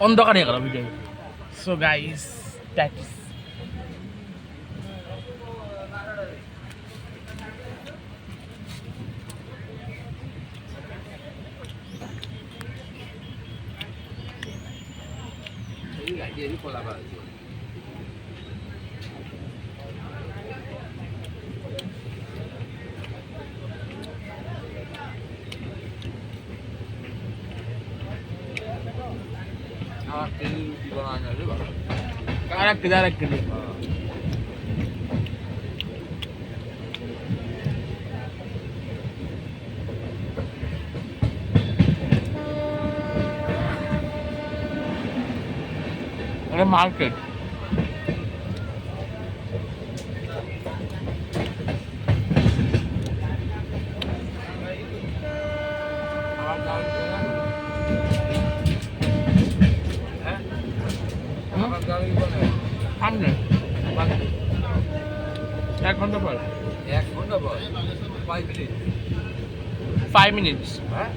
অন্ধকার গেল video so guys that is এই গাড়ি এরই কলা পাওয়া আমার ট্রেন রুটি বানানো যাবে বাবা আরেক এটা মার্কেট। হ্যাঁ সামনে এক ঘণ্টা পর। এক ঘণ্টা বল পাঁচ মিনিট। Five minutes. হ্যাঁ?